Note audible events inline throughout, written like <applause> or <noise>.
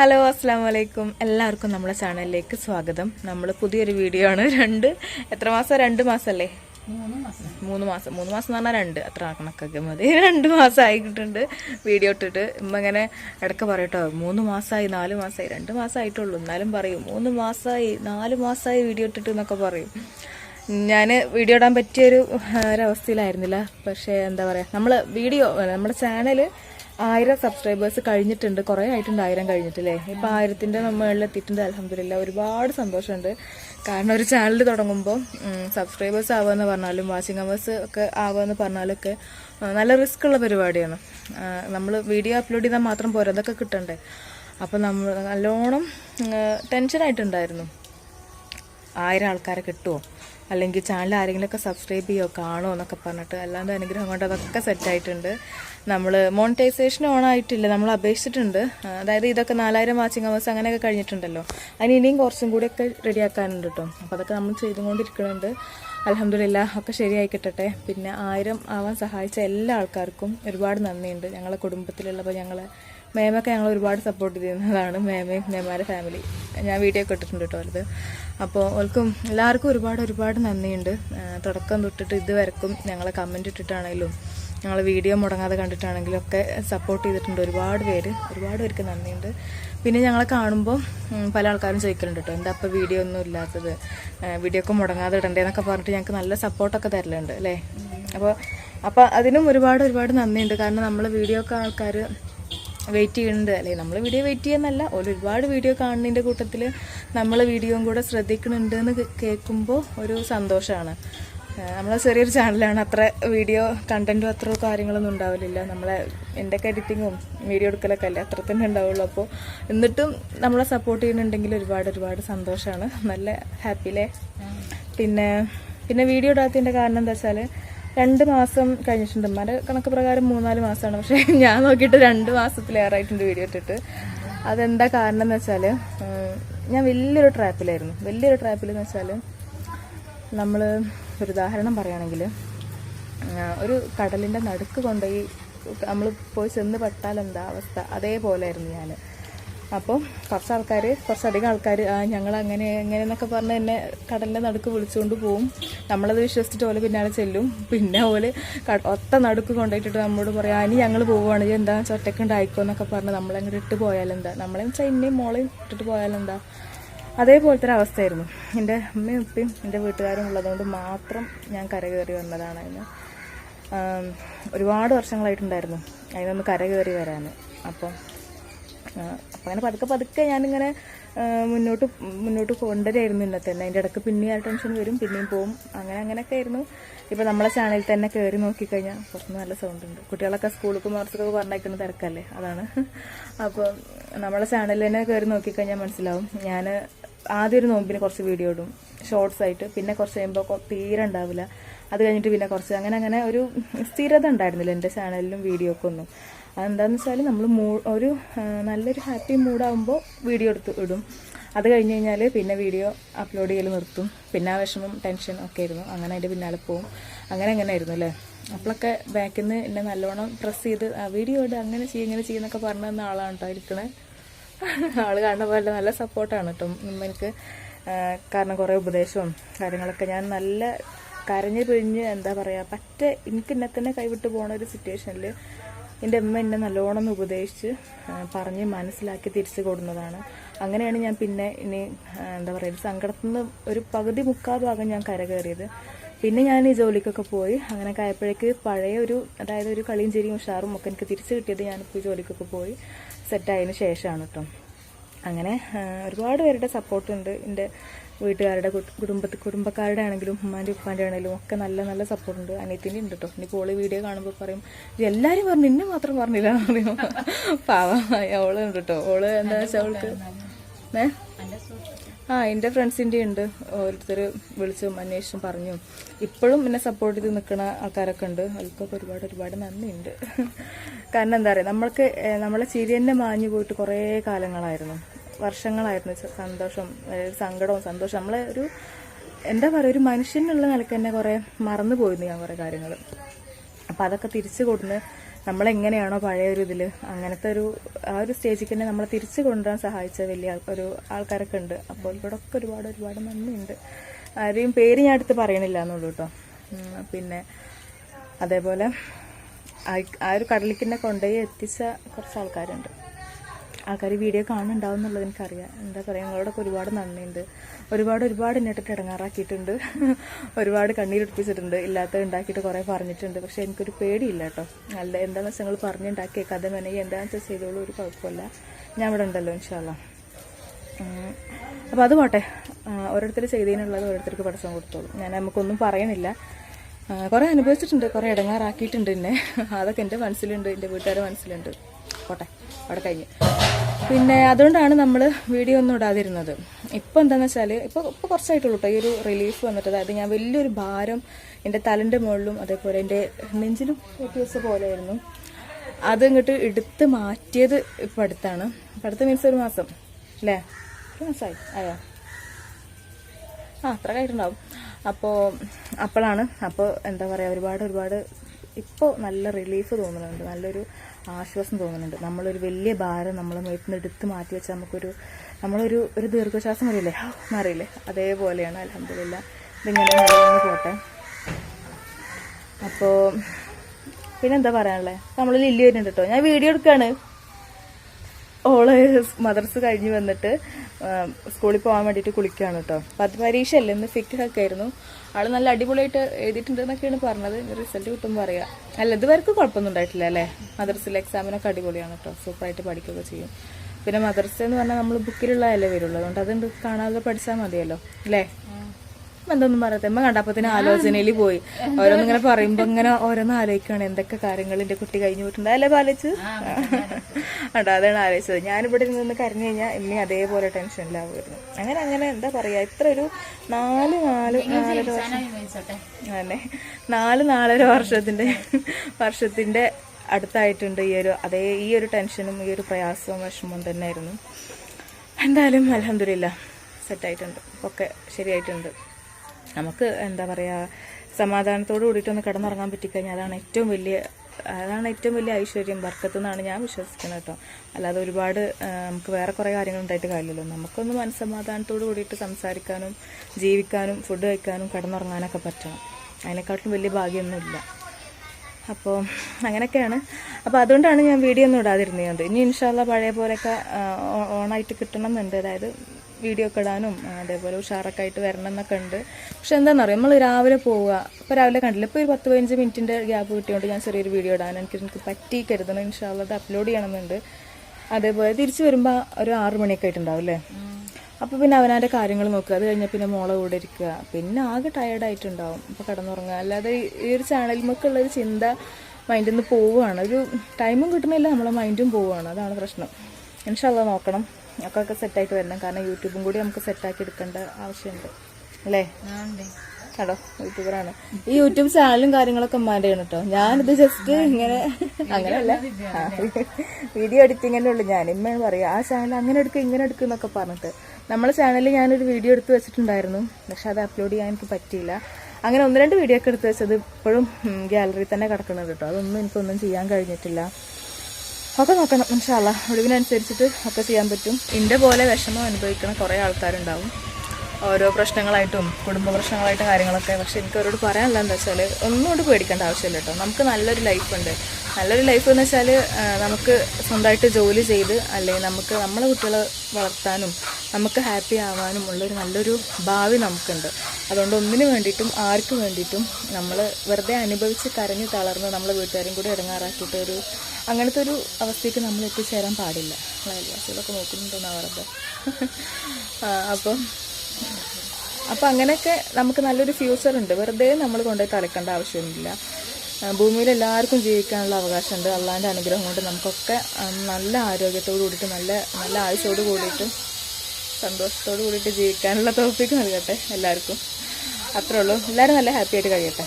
Hello അസ്സാം വലൈക്കും എല്ലാവർക്കും നമ്മുടെ ചാനലിലേക്ക് സ്വാഗതം. നമ്മൾ പുതിയൊരു വീഡിയോ ആണ്. രണ്ട് എത്ര മാസം? രണ്ട് മാസമല്ലേ മൂന്ന് മാസം. മൂന്ന് മാസം. എന്ന് പറഞ്ഞാൽ രണ്ട്. അത്ര കണക്കൊക്കെ മതി. <laughs> രണ്ട് മാസം ആയിട്ടുണ്ട് വീഡിയോ ഇട്ടിട്ട്. ഇമ്മ ഇങ്ങനെ ഇടയ്ക്ക് പറയട്ടോ മൂന്ന് മാസമായി നാല് മാസമായി രണ്ട് മാസമായിട്ടുള്ളൂ എന്നാലും പറയും മൂന്ന് മാസമായി നാല് മാസമായി വീഡിയോ ഇട്ടിട്ട് എന്നൊക്കെ പറയും. ഞാൻ വീഡിയോ ഇടാൻ പറ്റിയൊരു ഒരവസ്ഥയിലായിരുന്നില്ല. പക്ഷേ എന്താ പറയുക നമ്മൾ വീഡിയോ നമ്മുടെ ചാനൽ ആയിരം സബ്സ്ക്രൈബേഴ്സ് കഴിഞ്ഞിട്ടുണ്ട്. കുറേ ആയിട്ടുണ്ട് ആയിരം കഴിഞ്ഞിട്ടില്ലേ? ഇപ്പം ആയിരത്തിന്റെ നമ്മളിൽ എത്തിയിട്ടുണ്ട്. അലഹമില്ല ഒരുപാട് സന്തോഷമുണ്ട്. കാരണം ഒരു ചാനൽ തുടങ്ങുമ്പോൾ സബ്സ്ക്രൈബേഴ്സ് ആവുമെന്ന് പറഞ്ഞാലും വാച്ചിങ് അവേഴ്സ് ഒക്കെ ആവുമെന്ന് പറഞ്ഞാലൊക്കെ നല്ല റിസ്ക് ഉള്ള പരിപാടിയാണ്. നമ്മൾ വീഡിയോ അപ്ലോഡ് ചെയ്താൽ മാത്രം പോരാ അതൊക്കെ കിട്ടണ്ടേ? അപ്പം നമ്മൾ നല്ലോണം ടെൻഷനായിട്ടുണ്ടായിരുന്നു ആയിരം ആൾക്കാരെ കിട്ടുമോ അല്ലെങ്കിൽ ചാനൽ ആരെങ്കിലുമൊക്കെ സബ്സ്ക്രൈബ് ചെയ്യോ കാണുമോ എന്നൊക്കെ പറഞ്ഞിട്ട് അല്ലാണ്ട് അനുഗ്രഹം കൊണ്ട് അതൊക്കെ സെറ്റായിട്ടുണ്ട് നമ്മൾ മോണിറ്റൈസേഷൻ ഓൺ ആയിട്ടില്ല നമ്മൾ അപേക്ഷിച്ചിട്ടുണ്ട്. അതായത് ഇതൊക്കെ നാലായിരം വാച്ചിങ് അവേഴ്സ് അങ്ങനെയൊക്കെ കഴിഞ്ഞിട്ടുണ്ടല്ലോ. അതിന് ഇനിയും കുറച്ചും കൂടിയൊക്കെ റെഡിയാക്കാനുണ്ട് കേട്ടോ അപ്പോൾ അതൊക്കെ നമ്മൾ ചെയ്തുകൊണ്ടിരിക്കുന്നുണ്ട്. അലഹമില്ല ഒക്കെ ശരിയായി കിട്ടട്ടെ. പിന്നെ ആയിരം ആവാൻ സഹായിച്ച എല്ലാ ആൾക്കാർക്കും ഒരുപാട് നന്ദിയുണ്ട്. ഞങ്ങളെ കുടുംബത്തിലുള്ളപ്പോൾ ഞങ്ങളെ മേമൊക്കെ ഞങ്ങൾ ഒരുപാട് സപ്പോർട്ട് ചെയ്യുന്നതാണ് മേമയും മേമാരെ ഫാമിലി ഞാൻ വീഡിയോ ഒക്കെ ഇട്ടിട്ടുണ്ട് കേട്ടോ അത് അപ്പോൾ ഓൾക്കും എല്ലാവർക്കും ഒരുപാട് ഒരുപാട് നന്ദിയുണ്ട്. തുടക്കം തൊട്ടിട്ട് ഇതുവരെക്കും ഞങ്ങളെ കമന്റ് ഇട്ടിട്ടാണെങ്കിലും ഞങ്ങൾ വീഡിയോ മുടങ്ങാതെ കണ്ടിട്ടാണെങ്കിലും ഒക്കെ സപ്പോർട്ട് ചെയ്തിട്ടുണ്ട് ഒരുപാട് പേര്. ഒരുപാട് പേർക്ക് നന്ദിയുണ്ട്. പിന്നെ ഞങ്ങളെ കാണുമ്പോൾ പല ആൾക്കാരും ചോദിക്കലുണ്ട് കേട്ടോ എന്താ വീഡിയോ ഒന്നും ഇല്ലാത്തത്? വീഡിയോ ഒക്കെ മുടങ്ങാതെ ഇടണ്ടേ? എന്നൊക്കെ പറഞ്ഞിട്ട് ഞങ്ങൾക്ക് നല്ല സപ്പോർട്ടൊക്കെ തരലുണ്ട് അല്ലേ? അപ്പോൾ അപ്പോൾ അതിനും ഒരുപാട് ഒരുപാട് നന്ദിയുണ്ട്. കാരണം നമ്മൾ വീഡിയോ ഒക്കെ ആൾക്കാർ വെയിറ്റ് ചെയ്യുന്നുണ്ട്. അല്ലേ നമ്മൾ വീഡിയോ വെയിറ്റ് ചെയ്യുന്നല്ല ഒരുപാട് വീഡിയോ കാണുന്നതിന്റെ കൂട്ടത്തിൽ നമ്മൾ വീഡിയോയും കൂടെ ശ്രദ്ധിക്കുന്നുണ്ട് എന്ന് കേൾക്കുമ്പോൾ ഒരു സന്തോഷമാണ് നമ്മളെ ചെറിയൊരു ചാനലാണ് അത്ര വീഡിയോ കണ്ടന്റും അത്ര കാര്യങ്ങളൊന്നും ഉണ്ടാവില്ല നമ്മളെ എന്റെയൊക്കെ എഡിറ്റിങ്ങും വീഡിയോ എടുക്കലൊക്കെ അല്ലേ അത്ര തന്നെ ഉണ്ടാവുള്ളൂ. അപ്പോൾ എന്നിട്ടും നമ്മളെ സപ്പോർട്ട് ചെയ്യുന്നുണ്ടെങ്കിൽ ഒരുപാട് ഒരുപാട് സന്തോഷമാണ് നല്ല ഹാപ്പിയിലെ പിന്നെ പിന്നെ വീഡിയോ ഇടാത്തതിന്റെ കാരണം എന്താ വെച്ചാൽ രണ്ട് മാസം കഴിഞ്ഞിട്ടുണ്ട്. ഉമ്മാന്റെ കണക്ക് പ്രകാരം മൂന്നാൽ മാസമാണ്. പക്ഷേ ഞാൻ നോക്കിയിട്ട് രണ്ട് മാസത്തിലേറായിട്ടുണ്ട് വീഡിയോ ഇട്ടിട്ട്. അതെന്താ കാരണം എന്ന് വെച്ചാൽ ഞാൻ വലിയൊരു ട്രാപ്പിലായിരുന്നു. വലിയൊരു ട്രാപ്പിൽ എന്ന് വെച്ചാൽ നമ്മൾ ഒരു ഉദാഹരണം പറയുകയാണെങ്കിൽ ഒരു കടലിന്റെ നടുക്ക് കൊണ്ടുപോയി നമ്മൾ പോയി ചെന്ന് പെട്ടാൽ എന്താ അവസ്ഥ? അതേപോലെയായിരുന്നു ഞാൻ അപ്പോൾ കുറച്ച് ആൾക്കാർ കുറച്ചധികം ആൾക്കാർ ഞങ്ങൾ അങ്ങനെ എങ്ങനെ എന്നൊക്കെ പറഞ്ഞ് എന്നെ കടലിന്റെ നടുക്ക് വിളിച്ചുകൊണ്ട് പോവും. നമ്മളത് വിശ്വസിച്ചിട്ട് ഓൽ പിന്നാലെ ചെല്ലും. പിന്നെ ഓൽ ഒത്ത നടുക്ക് കൊണ്ടുപോയിട്ടിട്ട് നമ്മോട് പറയാം ഇനി ഞങ്ങൾ പോവുകയാണ് എന്താ? എന്താ ചൊറ്റക്കുണ്ടായിക്കോ എന്നൊക്കെ പറഞ്ഞ് നമ്മളങ്ങോട്ട് ഇട്ട് പോയാലെന്താ നമ്മളെ വെച്ചാൽ ഇന്നേയും മോളെയും ഇട്ടിട്ട് പോയാലെന്താ അതേപോലത്തെ ഒരു അവസ്ഥയായിരുന്നു. എന്റെ അമ്മയും ഉപ്പയും എന്റെ വീട്ടുകാരും ഉള്ളതുകൊണ്ട് മാത്രം ഞാൻ കരകയറി വന്നതാണ് അതിന് ഒരുപാട് വർഷങ്ങളായിട്ടുണ്ടായിരുന്നു. അതിനൊന്ന് കരകയറി വരാൻ അപ്പം അപ്പം അങ്ങനെ പതുക്കെ പതുക്കെ ഞാനിങ്ങനെ മുന്നോട്ട് മുന്നോട്ട് കൊണ്ടുവരായിരുന്നു ഇന്നത്തെ തന്നെ. അതിന്റെ ഇടയ്ക്ക് പിന്നെയും ആ ടെൻഷൻ വരും പിന്നെയും പോവും. അങ്ങനെ അങ്ങനെയൊക്കെ ആയിരുന്നു. ഇപ്പോൾ നമ്മളെ ചാനലിൽ തന്നെ കയറി നോക്കിക്കഴിഞ്ഞാൽ കുറച്ച് നല്ല സൗണ്ട് ഉണ്ട്. കുട്ടികളൊക്കെ സ്കൂളിൽ മാർക്സൊക്കെ പറഞ്ഞയക്കുന്ന തിരക്കല്ലേ? അതാണ്. അപ്പോൾ നമ്മളെ ചാനലിൽ തന്നെ കയറി നോക്കിക്കഴിഞ്ഞാൽ മനസ്സിലാവും. ഞാൻ ആദ്യം ഒരു നോമ്പിന് കുറച്ച് വീഡിയോ ഇടും. ഷോർട്സ് ആയിട്ട്. പിന്നെ കുറച്ച് കഴിയുമ്പോൾ തീരെ ഉണ്ടാവില്ല. അത് കഴിഞ്ഞിട്ട് പിന്നെ കുറച്ച് അങ്ങനെ അങ്ങനെ ഒരു സ്ഥിരത ഉണ്ടായിരുന്നില്ല എന്റെ ചാനലിലും വീഡിയോ ഒന്നും വെച്ചാൽ നമ്മൾ മൂ ഒരു നല്ലൊരു ഹാപ്പി മൂഡാകുമ്പോൾ വീഡിയോ എടുത്ത് ഇടും. അത് കഴിഞ്ഞ് കഴിഞ്ഞാൽ പിന്നെ വീഡിയോ അപ്ലോഡ് ചെയ്യൽ നിർത്തും. പിന്നെ ആ വിഷമം ടെൻഷൻ ഒക്കെ ആയിരുന്നു. അങ്ങനെ അതിന്റെ പിന്നാലെ പോവും. അങ്ങനെ അങ്ങനെ ആയിരുന്നു അല്ലേ? അപ്പോഴൊക്കെ ബാക്കിൽ നിന്ന് എന്നെ നല്ലോണം പ്രസ് ചെയ്ത് ആ വീഡിയോ ഇട് അങ്ങനെ ചെയ്യും ഇങ്ങനെ ചെയ്യുന്നൊക്കെ പറഞ്ഞു തന്ന ആളാണ് കേട്ടോ ഇരിക്കണേ. ആൾ കാണുന്ന പോലെ നല്ല സപ്പോർട്ടാണ് കേട്ടോ എനിക്ക് കാരണം കുറേ ഉപദേശവും കാര്യങ്ങളൊക്കെ ഞാൻ നല്ല കരഞ്ഞ് പിഴിഞ്ഞ് എന്താ പറയുക പറ്റ എനിക്ക് എന്നെ തന്നെ കൈവിട്ട് പോണ ഒരു സിറ്റുവേഷനിൽ എന്റെ അമ്മ എന്നെ നല്ലോണം ഉപദേശിച്ച് പറഞ്ഞ് മനസ്സിലാക്കി തിരിച്ചു കൊടുന്നതാണ്. അങ്ങനെയാണ് ഞാൻ പിന്നെ ഇനി എന്താ പറയുക ഒരു സങ്കടത്തിൽ നിന്ന് ഒരു പകുതി മുക്കാൽ ഭാഗം ഞാൻ കരകയറിയത്. പിന്നെ ഞാൻ ഈ ജോലിക്കൊക്കെ പോയി. അങ്ങനെ ആയപ്പോഴേക്ക് പഴയ ഒരു അതായത് ഒരു കളിയും ചിരിയും ഉഷാറും ഒക്കെ എനിക്ക് തിരിച്ചു കിട്ടിയത് ഞാനിപ്പോൾ ഈ ജോലിക്കൊക്കെ പോയി സെറ്റായതിന് ശേഷമാണ് കേട്ടോ അങ്ങനെ ഒരുപാട് പേരുടെ സപ്പോർട്ടുണ്ട് എന്റെ വീട്ടുകാരുടെ കുടുംബ കുടുംബക്കാരുടെ ആണെങ്കിലും ഉമ്മാന്റെ ഉപ്പാന്റെ ആണെങ്കിലും ഒക്കെ നല്ല നല്ല സപ്പോർട്ടുണ്ട് അനിയത്തിന്റെ ഉണ്ട് കേട്ടോ ഇനി ഓൾ വീഡിയോ കാണുമ്പോൾ പറയും എല്ലാവരും പറഞ്ഞു എന്നെ മാത്രം പറഞ്ഞില്ല എന്ന് പറയും. പാവം ഓൾ ഉണ്ട് കേട്ടോ ഓൾ എന്താ വെച്ചാൽ അവൾക്ക് ഏ? ആ എന്റെ ഫ്രണ്ട്സിന്റെ ഉണ്ട്. ഓരോരുത്തർ വിളിച്ചും അന്വേഷിച്ചും പറഞ്ഞു. ഇപ്പോഴും എന്നെ സപ്പോർട്ട് ചെയ്ത് നിൽക്കുന്ന ആൾക്കാരൊക്കെ ഉണ്ട്. അവർക്കൊക്കെ ഒരുപാട് ഒരുപാട് നന്ദിയുണ്ട്. കാരണം എന്താ പറയുക നമ്മൾക്ക് നമ്മളെ ചിരി തന്നെ മാഞ്ഞു പോയിട്ട് കുറേ കാലങ്ങളായിരുന്നു. വർഷങ്ങളായിരുന്നു. സന്തോഷം സങ്കടവും സന്തോഷം. നമ്മളെ ഒരു എന്താ പറയുക ഒരു മനുഷ്യനുള്ള നിലയ്ക്ക് തന്നെ കുറേ മറന്നു പോയിരുന്നു ഞാൻ കുറേ കാര്യങ്ങൾ അപ്പം അതൊക്കെ തിരിച്ചു കൊടുന്ന് നമ്മളെങ്ങനെയാണോ പഴയ ഒരു ഇതിൽ അങ്ങനത്തെ ഒരു ആ ഒരു സ്റ്റേജിൽ തന്നെ നമ്മളെ തിരിച്ചു കൊണ്ടുവരാൻ സഹായിച്ച വലിയ ഒരു ആൾക്കാരൊക്കെ ഉണ്ട്. അപ്പോൾ ഇവിടൊക്കെ ഒരുപാട് ഒരുപാട് നന്ദിയുണ്ട്. ആരെയും പേര് ഞാൻ അടുത്ത് പറയണില്ല എന്നുള്ളൂ കേട്ടോ. പിന്നെ അതേപോലെ ആ ഒരു കടലിക്കിനെ കൊണ്ടുപോയി എത്തിച്ച കുറച്ച് ആൾക്കാരുണ്ട്. ആൾക്കാർ വീഡിയോ കാണുന്നുണ്ടാവും എന്നുള്ളത് എനിക്കറിയാം. എന്താ പറയുക നിങ്ങളോടൊക്കെ ഒരുപാട് നന്ദിയുണ്ട്. ഒരുപാട് ഒരുപാട് എന്നിട്ടിട്ട് ഇടങ്ങാറാക്കിയിട്ടുണ്ട്. <laughs> ഒരുപാട് കണ്ണീരൊടുപ്പിച്ചിട്ടുണ്ട് ഇല്ലാത്ത ഉണ്ടാക്കിയിട്ട് കുറേ പറഞ്ഞിട്ടുണ്ട്. പക്ഷേ എനിക്കൊരു പേടിയില്ല കേട്ടോ. അല്ല എന്താണെന്ന് വെച്ചാൽ നിങ്ങൾ പറഞ്ഞുണ്ടാക്കിയ കഥ മെനയി എന്താണെന്ന് വെച്ചാൽ ചെയ്തോളൂ ഒരു കുഴപ്പമില്ല. ഞാൻ ഇവിടെ ഉണ്ടല്ലോ ഇൻഷാല്ല അപ്പോൾ അത് പോട്ടെ. ഓരോരുത്തർ ചെയ്തതിനുള്ളത് ഓരോരുത്തർക്ക് പഠിച്ചം കൊടുത്തോളൂ. ഞാൻ നമുക്കൊന്നും പറയണില്ല. കുറേ അനുഭവിച്ചിട്ടുണ്ട് കുറേ ഇടങ്ങാറാക്കിയിട്ടുണ്ട് എന്നെ. <laughs> അതൊക്കെ എന്റെ മനസ്സിലുണ്ട് എന്റെ വീട്ടുകാരുടെ മനസ്സിലുണ്ട്. പോട്ടെ. അവിടെ കഴിഞ്ഞ്. പിന്നെ അതുകൊണ്ടാണ് നമ്മൾ വീഡിയോ ഒന്നും ഇടാതിരുന്നത്. ഇപ്പോൾ എന്താണെന്ന് വെച്ചാൽ ഇപ്പോൾ ഇപ്പോൾ കുറച്ചായിട്ടുള്ളൂ കേട്ടോ ഈ ഒരു റിലീഫ് വന്നിട്ട്. അതായത് ഞാൻ വലിയൊരു ഭാരം എന്റെ തലന്റെ മുകളിലും അതേപോലെ എന്റെ നെഞ്ചിലും വെച്ച പോലെയായിരുന്നു. അത് ഇങ്ങോട്ട് എടുത്ത് മാറ്റിയത് ഇപ്പോൾ അടുത്താണ്. ഇപ്പം അടുത്ത മീൻസ് ഒരു മാസം. അല്ലേ? ഒരു മാസമായി അയ്യോ ആ അത്ര കഴിഞ്ഞിട്ടുണ്ടാവും അപ്പോൾ അപ്പോഴാണ് അപ്പോൾ എന്താ പറയുക ഒരുപാട് ഒരുപാട് ഇപ്പോൾ നല്ല റിലീഫ് തോന്നുന്നുണ്ട്. നല്ലൊരു ആശ്വാസം തോന്നുന്നുണ്ട്. നമ്മളൊരു വലിയ ഭാരം നമ്മൾ മേത്തിൽ നിന്ന് എടുത്ത് മാറ്റി വെച്ചാൽ നമുക്കൊരു നമ്മളൊരു ഒരു ദീർഘശ്വാസം വരില്ലേ? <laughs> എന്നറിയില്ലേ അതേപോലെയാണ്. അലഹമില്ല ഇതിങ്ങനെ നിലനിന്ന് പോട്ടെ. അപ്പോൾ പിന്നെന്താ പറയാനുള്ളത് നമ്മൾ ലില്ലി വരുന്നുണ്ട് കേട്ടോ ഞാൻ വീഡിയോ എടുക്കുകയാണ് ഓൾ മദർസ് കഴിഞ്ഞ് വന്നിട്ട് സ്കൂളിൽ പോകാൻ വേണ്ടിയിട്ട് കുളിക്കുകയാണ് കേട്ടോ പത്ത് പരീക്ഷ അല്ലേ? ഇന്ന് ഫിക്കൊക്കെ ആയിരുന്നു. ആൾ നല്ല അടിപൊളിയായിട്ട് എഴുതിയിട്ടുണ്ടെന്നൊക്കെയാണ് പറഞ്ഞത്. റിസൾട്ട് കിട്ടുമ്പോൾ പറയാം. അല്ല ഇതുവരെക്ക് കുഴപ്പമൊന്നും ഉണ്ടായിട്ടില്ല അല്ലേ? മദർസിലെ എക്സാമിനൊക്കെ അടിപൊളിയാണ് കേട്ടോ സൂപ്പറായിട്ട് പഠിക്കുകയൊക്കെ ചെയ്യും. പിന്നെ മദർസ എന്ന് പറഞ്ഞാൽ നമ്മൾ ബുക്കിലുള്ളതല്ലേ വരുള്ളൂ. അതുകൊണ്ട് അതുണ്ട് കാണാതെ പഠിച്ചാൽ മതിയല്ലോ. അല്ലേ? എന്തൊന്നും പറയാത്ത അമ്മ കണ്ടപ്പത്തിന് ആലോചനയിൽ പോയി. ഓരോന്നിങ്ങനെ പറയുമ്പോ ഇങ്ങനെ ഓരോന്ന് ആലോചിക്കുകയാണ്. എന്തൊക്കെ കാര്യങ്ങൾ എന്റെ കുട്ടി കഴിഞ്ഞു പോയിട്ടുണ്ട്. അല്ലേ പാലിച്ച്? അടാ അതാണ് ആലോചിച്ചത്. ഞാനിവിടെ നിന്ന് കരഞ്ഞു കഴിഞ്ഞാൽ ഇനി അതേപോലെ ടെൻഷനിലാവുമായിരുന്നു. അങ്ങനെ അങ്ങനെ എന്താ പറയാ ഇത്ര ഒരു നാല് നാല് നാലര വർഷം. അതെ. നാല് നാലര വർഷത്തിന്റെ വർഷത്തിന്റെ അടുത്തായിട്ടുണ്ട് ഈ ഒരു അതേ ഈ ഒരു ടെൻഷനും ഈ ഒരു പ്രയാസവും വിഷമവും തന്നെയായിരുന്നു. എന്തായാലും അലഹമില്ല സെറ്റായിട്ടുണ്ട്. ഒക്കെ ശരിയായിട്ടുണ്ട്. നമുക്ക് എന്താ പറയുക സമാധാനത്തോട് കൂടിയിട്ടൊന്ന് കിടന്നുറങ്ങാൻ പറ്റിക്കഴിഞ്ഞാൽ അതാണ് ഏറ്റവും വലിയ അതാണ് ഏറ്റവും വലിയ ഐശ്വര്യം ബർക്കത്ത് എന്നാണ് ഞാൻ വിശ്വസിക്കുന്നത് കേട്ടോ. അല്ലാതെ ഒരുപാട് നമുക്ക് വേറെ കുറേ കാര്യങ്ങൾ ഉണ്ടായിട്ട് കാര്യമില്ലല്ലോ നമുക്കൊന്ന് മനസ്സമാധാനത്തോട് കൂടിയിട്ട് സംസാരിക്കാനും ജീവിക്കാനും ഫുഡ് കഴിക്കാനും കിടന്നുറങ്ങാനൊക്കെ പറ്റണം. അതിനെക്കാട്ടിലും വലിയ ഭാഗ്യമൊന്നുമില്ല. അപ്പോൾ അങ്ങനെയൊക്കെയാണ്. അപ്പോൾ അതുകൊണ്ടാണ് ഞാൻ വീഡിയോ ഒന്നും ഇടാതിരുന്നത്. ഇനി ഇൻഷാല്ല പഴയ പോലെയൊക്കെ ഓണായിട്ട് കിട്ടണം എന്നുണ്ട്. അതായത് വീഡിയോ ഒക്കെ ഇടാനും അതേപോലെ ഉഷാറൊക്കെ ആയിട്ട് വരണം എന്നൊക്കെ ഉണ്ട്. പക്ഷെ എന്താണെന്ന് അറിയാം നമ്മൾ രാവിലെ പോവുക. ഇപ്പോൾ രാവിലെ കണ്ടില്ല ഇപ്പോൾ ഒരു പത്ത് പതിനഞ്ച് മിനിറ്റിന്റെ ഗ്യാപ്പ് കിട്ടിയോണ്ട് ഞാൻ ചെറിയൊരു വീഡിയോ ഇടാൻ. എനിക്ക് എനിക്ക് പറ്റി കരുതണം ഇൻഷാല്ല അത് അപ്ലോഡ് ചെയ്യണമെന്നുണ്ട്. അതേപോലെ തിരിച്ചു വരുമ്പോൾ ഒരു ആറ് മണിയൊക്കെ ആയിട്ടുണ്ടാവും അല്ലേ? അപ്പോൾ പിന്നെ അവനാന്റെ കാര്യങ്ങൾ നോക്കുക. അത് കഴിഞ്ഞാൽ പിന്നെ മോളെ കൂടെ ഇരിക്കുക. പിന്നെ ആകെ ടയേർഡായിട്ടുണ്ടാവും അപ്പോൾ കിടന്നുറങ്ങുക. അല്ലാതെ ഈ- ഒരു ചാനലിമൊക്കെയുള്ള ഒരു ചിന്ത മൈൻഡിൽ നിന്ന് പോവുകയാണ് ഒരു ടൈമും കിട്ടുന്നില്ല നമ്മളെ മൈൻഡും പോവുകയാണ് അതാണ് പ്രശ്നം. ഇൻഷാല്ല നോക്കണം. ഒക്കെ ഒക്കെ സെറ്റായിട്ട് വരണം. കാരണം യൂട്യൂബും കൂടി നമുക്ക് സെറ്റാക്കി എടുക്കേണ്ട ആവശ്യമുണ്ട്. അല്ലേ? കേട്ടോ യൂട്യൂബറാണ്. ഈ യൂട്യൂബ് ചാനലും കാര്യങ്ങളൊക്കെ ഉമ്മാന്റെയാണ് കേട്ടോ ഞാനിത് ജസ്റ്റ് ഇങ്ങനെ <laughs> അങ്ങനെയല്ല. വീഡിയോ വീഡിയോ തന്നെ ഉള്ളു. ഞാൻ ഇമ്മ പറയാ ആ ചാനൽ അങ്ങനെ എടുക്കും ഇങ്ങനെ എടുക്കും എന്നൊക്കെ പറഞ്ഞിട്ട്. നമ്മളെ ചാനലിൽ ഞാനൊരു വീഡിയോ എടുത്ത് വെച്ചിട്ടുണ്ടായിരുന്നു. പക്ഷെ അത് അപ്ലോഡ് ചെയ്യാൻ എനിക്ക് പറ്റിയില്ല. അങ്ങനെ ഒന്ന് രണ്ട് വീഡിയോ ഒക്കെ എടുത്ത് വെച്ചത് ഇപ്പോഴും ഗാലറി തന്നെ കിടക്കുന്നത് കേട്ടോ അതൊന്നും എനിക്കൊന്നും ചെയ്യാൻ കഴിഞ്ഞിട്ടില്ല. ഒക്കെ നോക്കണം ഇൻഷാല്ല ഒഴിവിനനുസരിച്ചിട്ട് ഒക്കെ ചെയ്യാൻ പറ്റും. എന്റെ പോലെ വിഷമം അനുഭവിക്കുന്ന കുറേ ആൾക്കാരുണ്ടാവും. ഓരോ പ്രശ്നങ്ങളായിട്ടും കുടുംബ പ്രശ്നങ്ങളായിട്ടും കാര്യങ്ങളൊക്കെ. പക്ഷെ എനിക്ക് അവരോട് പറയാനുള്ള എന്താ വെച്ചാൽ ഒന്നും കൊണ്ട് പേടിക്കേണ്ട ആവശ്യമില്ല കേട്ടോ. നമുക്ക് നല്ലൊരു ലൈഫുണ്ട് നല്ലൊരു ലൈഫ് എന്ന് വെച്ചാൽ നമുക്ക് സ്വന്തമായിട്ട് ജോലി ചെയ്ത് അല്ലെങ്കിൽ നമുക്ക് നമ്മളെ കുട്ടികളെ വളർത്താനും നമുക്ക് ഹാപ്പി ആവാനും ഉള്ളൊരു നല്ലൊരു ഭാവി നമുക്കുണ്ട്. അതുകൊണ്ട് ഒന്നിനു വേണ്ടിയിട്ടും ആർക്കു വേണ്ടിയിട്ടും നമ്മൾ വെറുതെ അനുഭവിച്ച് കരഞ്ഞ് തളർന്ന് നമ്മളെ വീട്ടുകാരും കൂടി ഇടങ്ങാറാക്കിയിട്ട് ഒരു അങ്ങനത്തെ ഒരു അവസ്ഥയ്ക്ക് നമ്മൾ എത്തിച്ചേരാൻ പാടില്ല അയൽവാസികളൊക്കെ നോക്കുന്നുണ്ടെന്നാണ് വെറുതെ. അപ്പം അപ്പം അങ്ങനെയൊക്കെ നമുക്ക് നല്ലൊരു ഫ്യൂച്ചർ ഉണ്ട്. വെറുതെ നമ്മൾ കൊണ്ടുപോയി തലക്കേണ്ട ആവശ്യമൊന്നുമില്ല. ഭൂമിയിൽ എല്ലാവർക്കും ജീവിക്കാനുള്ള അവകാശമുണ്ട്. അള്ളാന്റെ അനുഗ്രഹം കൊണ്ട് നമുക്കൊക്കെ നല്ല ആരോഗ്യത്തോട് കൂടിയിട്ട് നല്ല നല്ല ആയുസോട് കൂടിയിട്ട് സന്തോഷത്തോട് കൂടിയിട്ട് ജീവിക്കാനുള്ള തോപ്പിക്ക് നൽകട്ടെ എല്ലാവർക്കും. അത്രേ ഉള്ളൂ. എല്ലാവരും നല്ല ഹാപ്പി ആയിട്ട് കഴിയട്ടെ.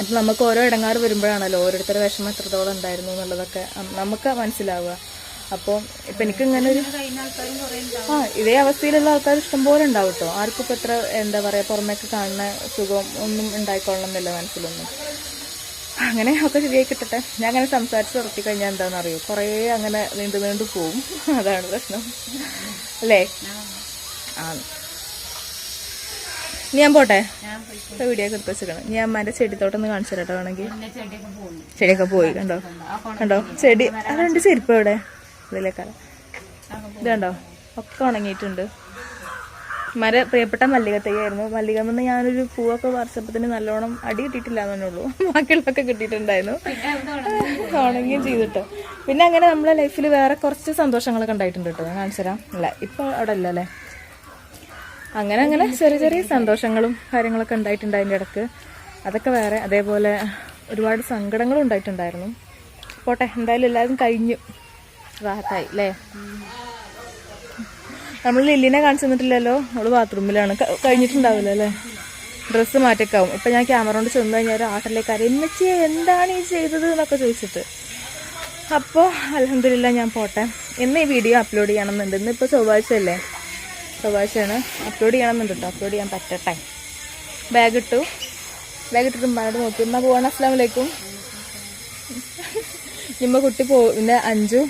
അപ്പം നമുക്ക് ഓരോ ഇടങ്ങാറ് വരുമ്പോഴാണല്ലോ ഓരോരുത്തരുടെ വിഷമം എത്രത്തോളം ഉണ്ടായിരുന്നു എന്നുള്ളതൊക്കെ നമുക്ക് മനസ്സിലാവുക. അപ്പോൾ ഇപ്പം എനിക്ക് ഇങ്ങനെ ഒരു ആ ഇതേ അവസ്ഥയിലുള്ള ആൾക്കാർ ഇഷ്ടംപോലെ ഉണ്ടാവും കേട്ടോ ആർക്കും ഇപ്പം എത്ര എന്താ പറയുക പുറമേക്ക് കാണുന്ന സുഖം ഒന്നും ഉണ്ടായിക്കൊള്ളണമെന്നില്ല മനസ്സിലൊന്നും. അങ്ങനെ ഒക്കെ ശരിയായി കിട്ടട്ടെ. ഞാൻ അങ്ങനെ സംസാരിച്ച് നിർത്തി കഴിഞ്ഞാൽ എന്താണെന്ന് അറിയോ? കുറേ അങ്ങനെ നീണ്ടു നീണ്ടു പോവും. അതാണ് പ്രശ്നം. അല്ലേ? ആ. ഞാൻ പോട്ടെ? ഇപ്പൊ വീഡിയോ ഒക്കെ എടുത്ത് വെച്ചിരിക്കണം ഞാൻ അമ്മേന്റെ ചെടിത്തോട്ടൊന്ന് കാണിച്ചു തരട്ടോ വേണമെങ്കിൽ. ചെടിയൊക്കെ പോയി. കണ്ടോ? കണ്ടോ? ചെടി. അതുണ്ട് ചെരുപ്പ് എവിടെ? ഇതിലേക്കാലം ഇതുണ്ടോ? ഒക്കെ ഉണങ്ങിയിട്ടുണ്ട്. മര പ്രിയപ്പെട്ട മല്ലിക തൈയായിരുന്നു മല്ലികമെന്ന് ഞാനൊരു പൂവൊക്കെ പറിച്ചപ്പത്തിന് നല്ലോണം അടി കിട്ടിയിട്ടില്ല എന്നേ ഉള്ളൂ. <laughs> ബാക്കിയുള്ളതൊക്കെ കിട്ടിയിട്ടുണ്ടായിരുന്നു. <laughs> ഉണങ്ങുകയും ചെയ്തിട്ടോ. പിന്നെ അങ്ങനെ നമ്മളെ ലൈഫിൽ വേറെ കുറച്ച് സന്തോഷങ്ങളൊക്കെ ഉണ്ടായിട്ടുണ്ട് കേട്ടോ. ഞാൻ കാണിച്ചു അല്ല? ഇപ്പൊ അവിടെ ഇല്ല അല്ലേ? അങ്ങനെ അങ്ങനെ ചെറിയ ചെറിയ സന്തോഷങ്ങളും കാര്യങ്ങളൊക്കെ ഉണ്ടായിട്ടുണ്ട് അതിന്റെ ഇടയ്ക്ക്. അതൊക്കെ വേറെ അതേപോലെ ഒരുപാട് സങ്കടങ്ങളും ഉണ്ടായിട്ടുണ്ടായിരുന്നു. പോട്ടെ എന്തായാലും എല്ലാവരും കഴിഞ്ഞു. റാഹത്തായി അല്ലേ നമ്മൾ ലില്ലിനെ കാണിച്ചു തന്നിട്ടില്ലല്ലോ. അവൾ ബാത്റൂമിലാണ്. കഴിഞ്ഞിട്ടുണ്ടാവില്ല അല്ലേ ഡ്രസ്സ് മാറ്റിക്കാവും. ഇപ്പൊ ഞാൻ ക്യാമറ കൊണ്ട് ചെന്ന് കഴിഞ്ഞാൽ ഒരു ആട്ടിലേക്ക് അറിയാം എന്താണ് ഈ ചെയ്തത്? എന്നൊക്കെ ചോദിച്ചിട്ട്. അപ്പോൾ അലഹമില്ല ഞാൻ പോട്ടെ. ഇന്ന് ഈ വീഡിയോ അപ്ലോഡ് ചെയ്യണമെന്നുണ്ട്. ഇന്ന് ഇപ്പോൾ ചൊവ്വാഴ്ച അല്ലേ ചൊവ്വാഴ്ചയാണ്. അപ്ലോഡ് ചെയ്യണമെന്നുണ്ട് കേട്ടോ അപ്ലോഡ് ചെയ്യാൻ പറ്റട്ടെ. ബാഗ് ഇട്ടു. ബാഗ് ഇട്ടിട്ട് നോക്കി. ഉമ്മ പോകണം അസ്സാം വലൈക്കും നിമ്മ കുട്ടി പോ പിന്നെ അഞ്ചു.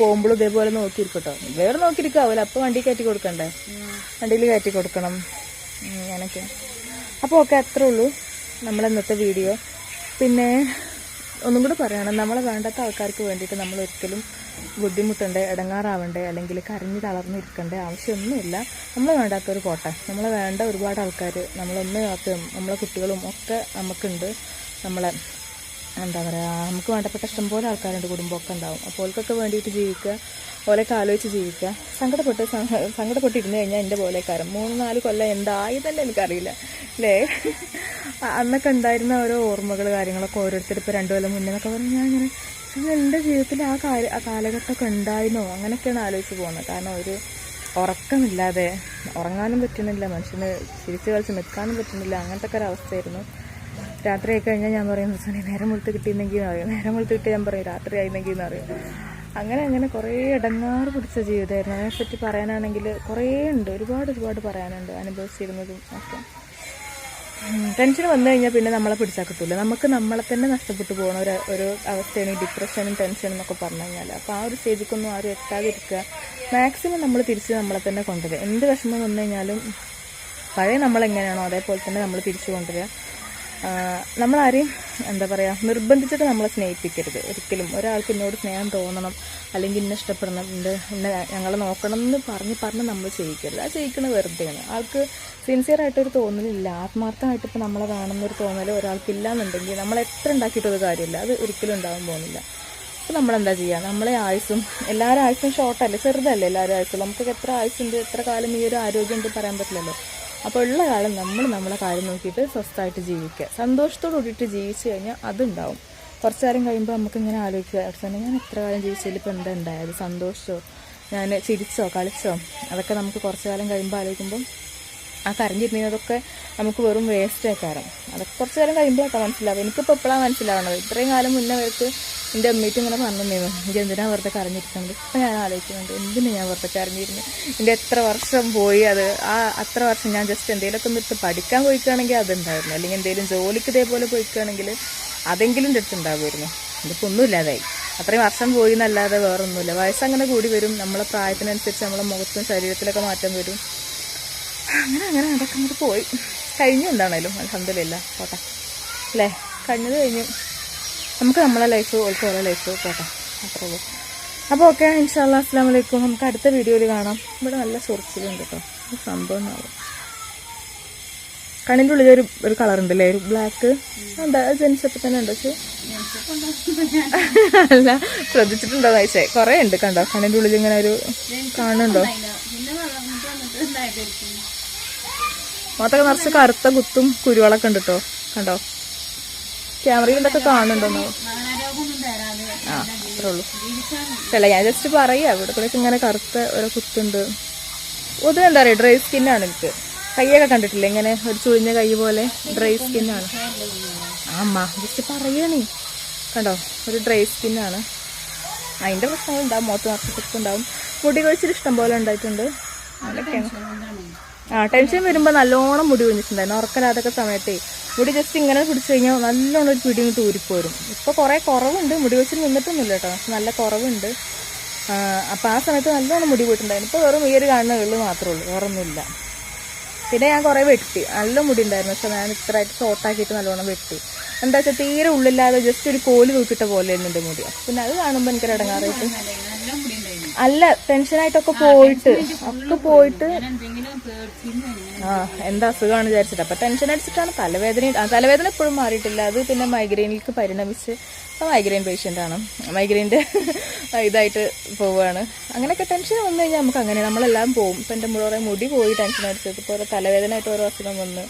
പോകുമ്പോഴും ഇതേപോലെ നോക്കിയിരിക്കട്ടോ. വേറെ നോക്കിയിരിക്കാവില്ല അപ്പൊ വണ്ടി കയറ്റി കൊടുക്കണ്ടേ? വണ്ടിയിൽ കയറ്റി കൊടുക്കണം. അങ്ങനെയൊക്കെ. അപ്പോൾ ഓക്കെ അത്രേ ഉള്ളൂ നമ്മളെ ഇന്നത്തെ വീഡിയോ. പിന്നെ ഒന്നും കൂടെ പറയണം. നമ്മളെ വേണ്ടാത്ത ആൾക്കാർക്ക് വേണ്ടിയിട്ട് നമ്മൾ ഒരിക്കലും ബുദ്ധിമുട്ടണ്ടേ ഇടങ്ങാറാവണ്ടേ അല്ലെങ്കിൽ കരഞ്ഞ് തളർന്നിരിക്കണ്ടേ ആവശ്യമൊന്നുമില്ല. നമ്മൾ വേണ്ടാത്തൊരു കോട്ടെ നമ്മളെ വേണ്ട ഒരുപാട് ആൾക്കാർ നമ്മളൊന്നും നമ്മളെ കുട്ടികളും ഒക്കെ നമുക്കുണ്ട്. നമ്മളെ എന്താ പറയുക നമുക്ക് വേണ്ടപ്പെട്ട ഇഷ്ടംപോലെ ആൾക്കാരുണ്ട് കുടുംബമൊക്കെ ഉണ്ടാവും. അപ്പോൾ ഓൾക്കൊക്കെ വേണ്ടിയിട്ട് ജീവിക്കുക ഓലൊക്കെ ആലോചിച്ച് ജീവിക്കുക. സങ്കടപ്പെട്ട് സങ്കടപ്പെട്ടിരുന്നു കഴിഞ്ഞാൽ എന്റെ പോലെക്കാരൻ മൂന്ന് നാല് കൊല്ലം എന്തായി തന്നെ എനിക്കറിയില്ല. അല്ലേ? അന്നൊക്കെ ഉണ്ടായിരുന്ന ഓരോ ഓർമ്മകൾ കാര്യങ്ങളൊക്കെ ഓരോരുത്തർ ഇപ്പോൾ രണ്ടു കൊല്ലം മുന്നേ എന്നൊക്കെ പറഞ്ഞാൽ ഞാൻ അങ്ങനെ എന്റെ ജീവിതത്തിൽ ആ കാല ആ കാലഘട്ടമൊക്കെ ഉണ്ടായിരുന്നോ? അങ്ങനെയൊക്കെയാണ് ആലോചിച്ച് പോകുന്നത്. കാരണം ഒരു ഉറക്കമില്ലാതെ ഉറങ്ങാനും പറ്റുന്നില്ല മനുഷ്യന് ചിരിച്ചു കളിച്ച് നിൽക്കാനും പറ്റുന്നില്ല അങ്ങനത്തെ ഒക്കെ ഒരു അവസ്ഥയായിരുന്നു രാത്രി ആയി കഴിഞ്ഞാൽ ഞാൻ പറയും "സോണി, നേരം വെളുത്ത് കിട്ടിയിരുന്നെങ്കിൽ എന്ന് പറയും. നേരം വെളുത്ത് കിട്ടി ഞാൻ പറയും രാത്രി ആയിരുന്നെങ്കിൽ എന്ന് പറയും. അങ്ങനെ അങ്ങനെ കുറേ ഇടങ്ങാറ് പിടിച്ച ജീവിതമായിരുന്നു. അതിനെപ്പറ്റി പറയാനാണെങ്കിൽ കുറേ ഉണ്ട്. ഒരുപാട് ഒരുപാട് പറയാനുണ്ട്. അനുഭവിച്ചിരുന്നതും ഒക്കെ. ടെൻഷൻ വന്നു കഴിഞ്ഞാൽ പിന്നെ നമ്മളെ പിടിച്ചാൽ കിട്ടില്ല നമുക്ക് നമ്മളെ തന്നെ നഷ്ടപ്പെട്ടു പോകുന്ന ഒരു ഒരു അവസ്ഥയാണ് ഈ ഡിപ്രഷനും ടെൻഷനും എന്നൊക്കെ പറഞ്ഞു കഴിഞ്ഞാൽ അപ്പോൾ ആ ഒരു സ്റ്റേജിക്കൊന്നും ആരും എത്താതിരിക്കുക. മാക്സിമം നമ്മൾ തിരിച്ച് നമ്മളെ തന്നെ കൊണ്ടുവരിക. എന്ത് വിഷമം വന്നു കഴിഞ്ഞാലും പഴയ നമ്മളെങ്ങനെയാണോ അതേപോലെ തന്നെ നമ്മൾ തിരിച്ചു കൊണ്ടുവരിക. നമ്മളാരെയും എന്താ പറയുക നിർബന്ധിച്ചിട്ട് നമ്മളെ സ്നേഹിപ്പിക്കരുത്. ഒരിക്കലും ഒരാൾക്ക് എന്നോട് സ്നേഹം തോന്നണം അല്ലെങ്കിൽ ഇന്നെ ഇഷ്ടപ്പെടണം ഇന്ന് ഞങ്ങളെ നോക്കണം എന്ന് പറഞ്ഞ് പറഞ്ഞ് നമ്മൾ ചെയ്യിക്കരുത്. ആ ചെയ്യിക്കുന്നത് വെറുതെയാണ്. ആൾക്ക് സിൻസിയറായിട്ടൊരു തോന്നലില്ല. ആത്മാർത്ഥമായിട്ട് ഇപ്പോൾ നമ്മളെ കാണുന്നൊരു തോന്നൽ ഒരാൾക്കില്ല എന്നുണ്ടെങ്കിൽ നമ്മൾ എത്ര ഉണ്ടാക്കിയിട്ടൊരു കാര്യമില്ല. അത് ഒരിക്കലും ഉണ്ടാകാൻ പോകുന്നില്ല. അപ്പോൾ നമ്മളെന്താ ചെയ്യുക നമ്മളെ ആയുസും എല്ലാവരും ആയുസും ഷോർട്ടല്ലേ ചെറുതല്ലേ എല്ലാവരും ആയുസും നമുക്കൊക്കെ എത്ര ആയുസുണ്ട് എത്ര കാലം ഈ ഒരു ആരോഗ്യം ഉണ്ട് പറയാൻ പറ്റില്ലല്ലോ. അപ്പോൾ ഉള്ള കാലം നമ്മൾ നമ്മളെ കാര്യം നോക്കിയിട്ട് സ്വസ്ഥമായിട്ട് ജീവിക്കുക. സന്തോഷത്തോടു കൂടിയിട്ട് ജീവിച്ചു കഴിഞ്ഞാൽ അതുണ്ടാവും. കുറച്ച് കാലം കഴിയുമ്പോൾ നമുക്ക് ഇങ്ങനെ ആലോചിക്കുക തന്നെ ഞാൻ എത്ര കാലം ജീവിച്ചതിൽ ഇപ്പോൾ എന്താ ഉണ്ടായത്? സന്തോഷമോ ഞാൻ ചിരിച്ചോ? കളിച്ചോ? അതൊക്കെ നമുക്ക് കുറച്ച് കാലം കഴിയുമ്പോൾ ആലോചിക്കുമ്പോൾ ആ കരഞ്ഞിരുന്നതൊക്കെ നമുക്ക് വെറും വേസ്റ്റ് ആക്കാരം അതൊക്കെ കുറച്ച് കാലം കഴിയുമ്പോഴൊക്കെ മനസ്സിലാവും എനിക്കിപ്പോൾ എപ്പോഴാണ് മനസ്സിലാവണത് ഇത്രയും കാലം മുന്നേ വരത്ത് എന്റെ അമ്മയ്ക്ക് ഇങ്ങനെ പറഞ്ഞിരുന്നു. എനിക്ക് എന്തിനാ വെറുതെ കരഞ്ഞിരിക്കുന്നത്? ഇപ്പം ഞാൻ ആലോചിക്കുന്നുണ്ട്. എന്തിനാണ് ഞാൻ വെറുതെ കരഞ്ഞിരുന്നു? എന്റെ എത്ര വർഷം പോയി അത്? ആ അത്ര വർഷം ഞാൻ ജസ്റ്റ് എന്തെങ്കിലുമൊക്കെ നിർത്തി പഠിക്കാൻ പോയിക്കുകയാണെങ്കിൽ അതുണ്ടായിരുന്നു. അല്ലെങ്കിൽ എന്തെങ്കിലും ജോലിക്ക് ഇതേപോലെ പോയിക്കുകയാണെങ്കിൽ അതെങ്കിലും എന്റെ അടുത്ത് ഉണ്ടാകുമായിരുന്നു ഇതിപ്പോൾ ഒന്നുമില്ലാതായി അത്രയും വർഷം പോയി എന്നല്ലാതെ വേറൊന്നുമില്ല. വയസ്സങ്ങനെ കൂടി വരും. നമ്മളെ പ്രായത്തിനനുസരിച്ച് നമ്മളെ മുഖത്തും ശരീരത്തിലൊക്കെ മാറ്റം വരും. അങ്ങനെ അങ്ങനെ അതൊക്കെ അങ്ങോട്ട് പോയി. കഴിഞ്ഞു എന്താണേലും അലഹമില്ല പോട്ടെ. അല്ലേ? കഴിഞ്ഞത് കഴിഞ്ഞു. നമുക്ക് നമ്മളെ ലൈഫ് ഓൾക്ക് ഓരോ ലൈഫ് പോട്ടെ. അത്രേ ഉള്ളൂ. അപ്പോൾ ഓക്കെ ഇൻഷാല്ല അസ്സാം വലൈക്കും നമുക്ക് അടുത്ത വീഡിയോയിൽ കാണാം. ഇവിടെ നല്ല ചൊറിച്ചിലുണ്ട് കേട്ടോ സംഭവം ആവും കണ്ണിന്റെ ഉള്ളിൽ ഒരു ഒരു കളർ ഉണ്ടല്ലേ? ഒരു ബ്ലാക്ക് എന്താ? ജനിച്ചപ്പോൾ തന്നെ ഉണ്ട്? അല്ല ശ്രദ്ധിച്ചിട്ടുണ്ടോ നയിച്ചേ കുറേ ഉണ്ട് കണ്ടോ? കണ്ണിന്റെ ഉള്ളിൽ ഇങ്ങനെ ഒരു കാണുന്നുണ്ടോ? മൊത്തം നിറച്ച് കറുത്ത കുത്തും കുരുവളൊക്കെ ഉണ്ട് കേട്ടോ കണ്ടോ? ക്യാമറയിൽ ഇതൊക്കെ കാണുന്നുണ്ടോ ആ അത്രേ ഉള്ളൂ. അല്ല ഞാൻ ജസ്റ്റ് പറയാ. ഇവിടെ കൂടെ ഇങ്ങനെ കറുത്ത ഒരു കുത്തുണ്ട്. ഒതു എന്താ പറയുക ഡ്രൈ സ്കിന്നാണ് എനിക്ക്. കൈയൊക്കെ കണ്ടിട്ടില്ല? ഇങ്ങനെ ഒരു ചുഴിഞ്ഞ കൈ പോലെ ഡ്രൈ സ്കിന്നാണ് അമ്മ ജസ്റ്റ് പറയണേ. കണ്ടോ? ഒരു ഡ്രൈ സ്കിന്നാണ് അതിന്റെ പ്രശ്നങ്ങളുണ്ടാവും. മുഖത്ത് കുത്തുണ്ടാവും. മുടി കഴിച്ചിട്ട് ഇഷ്ടം പോലെ ഉണ്ടായിട്ടുണ്ട്. അതൊക്കെയാണ് ടെൻഷൻ വരുമ്പോൾ നല്ലോണം മുടി കുഞ്ഞിട്ടുണ്ടായിരുന്നു ഉറക്കലാതൊക്കെ സമയത്തെ മുടി ജസ്റ്റ് ഇങ്ങനെ പിടിച്ചു കഴിഞ്ഞാൽ നല്ലോണം ഒരു പിടി ഇങ്ങോട്ട് ഊരിപ്പോരും. ഇപ്പോൾ കുറേ കുറവുണ്ട്. മുടി വെച്ച് നിന്നിട്ടൊന്നുമില്ല കേട്ടോ. പക്ഷെ നല്ല കുറവുണ്ട്. അപ്പോൾ ആ സമയത്ത് നല്ലോണം മുടി പോയിട്ടുണ്ടായിരുന്നു. ഇപ്പോൾ വെറും ഈ ഒരു കാണുന്ന വെള്ളു മാത്രമേ ഉള്ളൂ. വേറൊന്നുമില്ല. പിന്നെ ഞാൻ കുറേ വെട്ടി. നല്ല മുടി ഉണ്ടായിരുന്നു. പക്ഷെ ഞാൻ ഇത്രയായിട്ട് ഷോർട്ടാക്കിയിട്ട് നല്ലോണം വെട്ടി. എന്താ വെച്ചാൽ തീരെ ഉള്ളില്ലാതെ ജസ്റ്റ് ഒരു കോൽ തൂക്കിട്ട പോലെ എന്റെ മുടി. അപ്പൊ പിന്നെ അത് കാണുമ്പോൾ എനിക്കൊരു ഇടങ്ങാറായിട്ട്. അല്ല ടെൻഷനായിട്ടൊക്കെ പോയിട്ട്. ഒക്കെ പോയിട്ട് ആ എന്താ അസുഖമാണ് വിചാരിച്ചിട്ട്. അപ്പൊ ടെൻഷൻ അടിച്ചിട്ടാണ് തലവേദന തലവേദന എപ്പോഴും മാറിയിട്ടില്ല. അത് പിന്നെ മൈഗ്രെയിനിലേക്ക് പരിണമിച്ച് മൈഗ്രെയിൻ പേഷ്യന്റ് ആണ്. മൈഗ്രെയിന്റെ <laughs> ഇതായിട്ട് പോവുകയാണ്. അങ്ങനെയൊക്കെ ടെൻഷൻ വന്നു കഴിഞ്ഞാൽ നമുക്ക് അങ്ങനെ നമ്മളെല്ലാം പോകും ഇപ്പം എന്റെ മുഴുവൻ മുടി പോയി ടെൻഷൻ അടിച്ചത് ഇപ്പോൾ ഓരോ തലവേദനയായിട്ട് ഓരോ അസുഖം വന്ന്.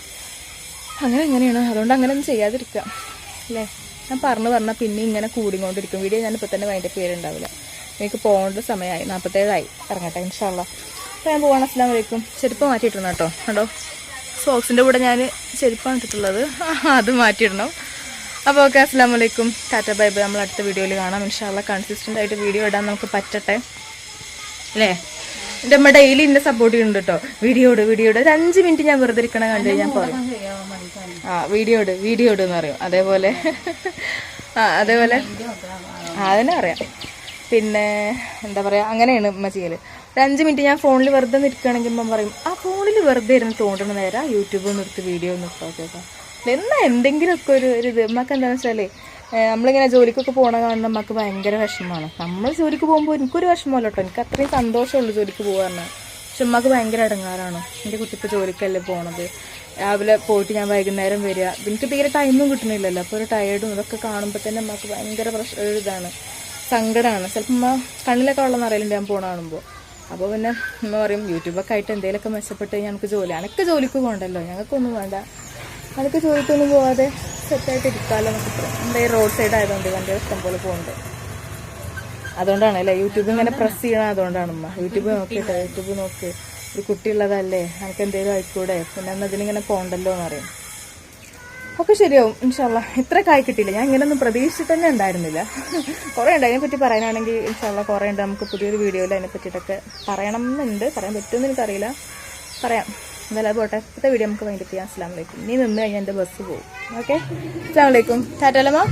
അങ്ങനെ അങ്ങനെയാണ്. അതുകൊണ്ട് അങ്ങനെ ഒന്നും ചെയ്യാതിരിക്കുക. അല്ലേ? ഞാൻ പറഞ്ഞു പറഞ്ഞാൽ പിന്നെ ഇങ്ങനെ കൂടിക്കൊണ്ടിരിക്കും. വീഡിയോ ഞാനിപ്പോൾ തന്നെ അതിന്റെ പേരുണ്ടാവില്ല എനിക്ക് പോകേണ്ട സമയമായി. നാൽപ്പത്തേഴായി ഇറങ്ങട്ടെ അപ്പോൾ ഞാൻ പോകണം അസ്ലാം വലൈക്കും ചെരുപ്പ് മാറ്റിയിട്ടിരുന്നു കേട്ടോ. കണ്ടോ? സോക്സിന്റെ കൂടെ ഞാൻ ചെരുപ്പാണ് ഇട്ടിട്ടുള്ളത്. <laughs> അത് മാറ്റിയിടണം. അപ്പോൾ ഓക്കെ അസ്ലാം വലൈക്കും ടാറ്റ ബൈ ബൈ. നമ്മൾ അടുത്ത വീഡിയോയിൽ കാണാം. ഇൻഷാല്ല കൺസിസ്റ്റന്റ് ആയിട്ട് വീഡിയോ ഇടാൻ നമുക്ക് പറ്റട്ടെ. അല്ലേ? എന്റെ അമ്മ ഡെയിലി എന്നെ സപ്പോർട്ട് ചെയ്യുന്നുണ്ട് കേട്ടോ. വീഡിയോ ഇട് വീഡിയോ ഇട്. ഒരു അഞ്ച് മിനിറ്റ് ഞാൻ വെറുതെ ഇരിക്കണ കണ്ടു കഴിഞ്ഞാൽ പറയും ആ വീഡിയോ ഇട് വീഡിയോ ഇട് എന്ന് പറയും. അതേപോലെ. ആ അതേപോലെ. ആ അതിനെ അറിയാം പിന്നെ എന്താ പറയുക അങ്ങനെയാണ് ഉമ്മ ചെയ്യൽ. ഒരു അഞ്ച് മിനിറ്റ് ഞാൻ ഫോണിൽ വെറുതെ നിൽക്കുകയാണെങ്കിൽ ഇപ്പം പറയും ആ ഫോണിൽ വെറുതെ ഇരുന്ന് തോണ്ടണ നേരം യൂട്യൂബിൽ ഒന്ന് എടുത്ത് വീഡിയോ ഒന്ന് ഇട്ടോക്കേക്കാം എന്നാ എന്തെങ്കിലുമൊക്കെ ഒരു ഒരു ഇത് നമുക്ക് എന്താണെന്ന് വെച്ചാലേ ഏഹ് നമ്മളിങ്ങനെ ജോലിക്കൊക്കെ പോകണ കാണുന്ന നമുക്ക് ഭയങ്കര വിഷമമാണ്. നമ്മൾ ജോലിക്ക് പോകുമ്പോൾ എനിക്കൊരു വിഷമമല്ല കേട്ടോ. എനിക്ക് അത്രയും സന്തോഷമുള്ളൂ ജോലിക്ക് പോകാറുണ്ട് പക്ഷെ ഉമ്മക്ക് ഭയങ്കര ഇടങ്ങാറാണ്. എന്റെ കുട്ടിപ്പോൾ ജോലിക്കല്ലേ പോണത്. രാവിലെ പോയിട്ട് ഞാൻ വൈകുന്നേരം വരിക. എനിക്ക് തീരെ ടൈമും കിട്ടണില്ലല്ലോ. അപ്പോൾ ഒരു ടയേർഡും ഇതൊക്കെ കാണുമ്പോൾ തന്നെ നമുക്ക് ഭയങ്കര പ്രശ്നം ഇതാണ് സങ്കടമാണ് ചിലപ്പോൾ കണ്ണിലൊക്കെ വെള്ളം നിറയലുണ്ട് ഞാൻ പോകണ കാണുമ്പോൾ അപ്പോൾ പിന്നെ എന്ന് പറയും യൂട്യൂബൊക്കെ ആയിട്ട് എന്തെങ്കിലുമൊക്കെ മെച്ചപ്പെട്ട് നമുക്ക് ജോലി അനക്ക് ജോലിക്ക് പോകണ്ടല്ലോ ഞങ്ങൾക്കൊന്നും വേണ്ട. അനക്ക് ജോലിക്കൊന്നും പോവാതെ സെറ്റായിട്ട് ഇരിക്കാമല്ലോ നമുക്ക് എന്താ റോഡ് സൈഡ് ആയതുകൊണ്ട് വണ്ടി ഇഷ്ടം പോലെ പോകുന്നുണ്ട് അതുകൊണ്ടാണ് അല്ലേ യൂട്യൂബ് ഇങ്ങനെ പ്രസ് ചെയ്യണം അതുകൊണ്ടാണ് അമ്മ യൂട്യൂബ് നോക്കിയിട്ട് യൂട്യൂബ് നോക്ക്. ഒരു കുട്ടിയുള്ളതല്ലേ അനക്ക് എന്തെങ്കിലും ആയിക്കൂടെ? പിന്നെ അന്ന് അതിനിങ്ങനെ പോകണ്ടല്ലോ എന്ന് പറയും. ഒക്കെ ശരിയാവും ഇൻഷാല്ല കായ് കിട്ടിയില്ല ഞാൻ ഇങ്ങനെയൊന്നും പ്രതീക്ഷിച്ചിട്ട് തന്നെ ഉണ്ടായിരുന്നില്ല. കുറേ ഉണ്ട്. അതിനെപ്പറ്റി പറയാനാണെങ്കിൽ ഇൻഷാല്ല കുറേ ഉണ്ട്. നമുക്ക് പുതിയൊരു വീഡിയോയിൽ അതിനെ പറ്റിയിട്ടൊക്കെ പറയണം എന്നുണ്ട് പറയാൻ പറ്റുമെന്ന് എനിക്കറിയില്ല. പറയാം. എന്തായാലും പോട്ടെ. ഇപ്പോഴത്തെ വീഡിയോ നമുക്ക് വൈകിട്ട് ചെയ്യാം. അസ്സാം വലൈക്കും നീ നിന്ന് കഴിഞ്ഞാൽ എന്റെ ബസ് പോകും. ഓക്കെ? അസ്സാം വലൈക്കും ടാറ്റലമ്മ